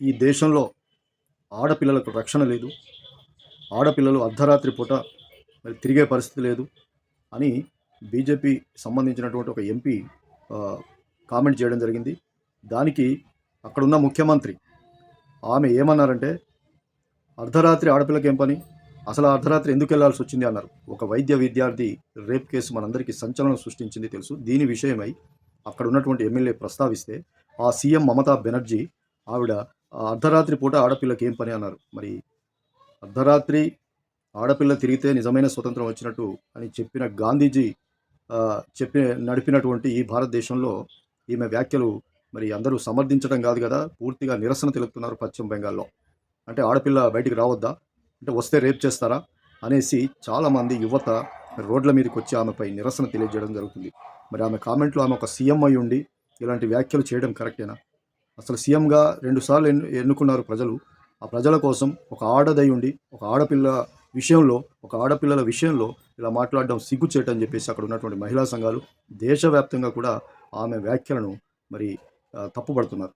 ఈ దేశంలో ఆడపిల్లలకు రక్షణ లేదు. ఆడపిల్లలు అర్ధరాత్రి పూట మరి తిరిగే పరిస్థితి లేదు అని బీజేపీ సంబంధించినటువంటి ఒక ఎంపీ కామెంట్ చేయడం జరిగింది. దానికి అక్కడున్న ముఖ్యమంత్రి ఆమె ఏమన్నారంటే అర్ధరాత్రి ఆడపిల్లకి ఏం పని? అసలు అర్ధరాత్రి ఎందుకు వెళ్ళాల్సి వచ్చింది? అన్నారు. ఒక వైద్య విద్యార్థి రేప్ కేసు మనందరికీ సంచలనం సృష్టించింది తెలుసు. దీని విషయమై అక్కడ ఉన్నటువంటి ఎమ్మెల్యే ప్రస్తావిస్తే ఆ సీఎం మమతా బెనర్జీ ఆవిడ అర్ధరాత్రి పూట ఆడపిల్లకి ఏం పని అన్నారు? మరి అర్ధరాత్రి ఆడపిల్ల తిరిగితే నిజమైన స్వతంత్రం వచ్చినట్టు అని చెప్పిన గాంధీజీ చెప్పి నడిపినటువంటి ఈ భారతదేశంలో ఈమె వ్యాఖ్యలు మరి అందరూ సమర్థించడం కాదు కదా? పూర్తిగా నిరసన తెలుపుతున్నారు పశ్చిమ బెంగాల్లో. అంటే ఆడపిల్ల బయటికి రావద్దా? అంటే వస్తే రేప్ చేస్తారా? అనేసి చాలామంది యువత రోడ్ల మీదకి వచ్చి ఆమెపై నిరసన తెలియజేయడం జరుగుతుంది. మరి ఆమె కామెంట్లో ఆమె ఒక సీఎం అయి ఉండి ఇలాంటి వ్యాఖ్యలు చేయడం కరెక్టేనా? అసలు సీఎంగా రెండుసార్లు ఎన్ను ఎన్నుకున్నారు ప్రజలు. ఆ ప్రజల కోసం ఒక ఆడదై ఉండి ఒక ఆడపిల్ల విషయంలో ఒక ఆడపిల్లల విషయంలో ఇలా మాట్లాడడం సిగ్గుచేటని చెప్పేసి అక్కడ ఉన్నటువంటి మహిళా సంఘాలు దేశవ్యాప్తంగా కూడా ఆమె వ్యాఖ్యలను మరి తప్పుపడుతున్నారు.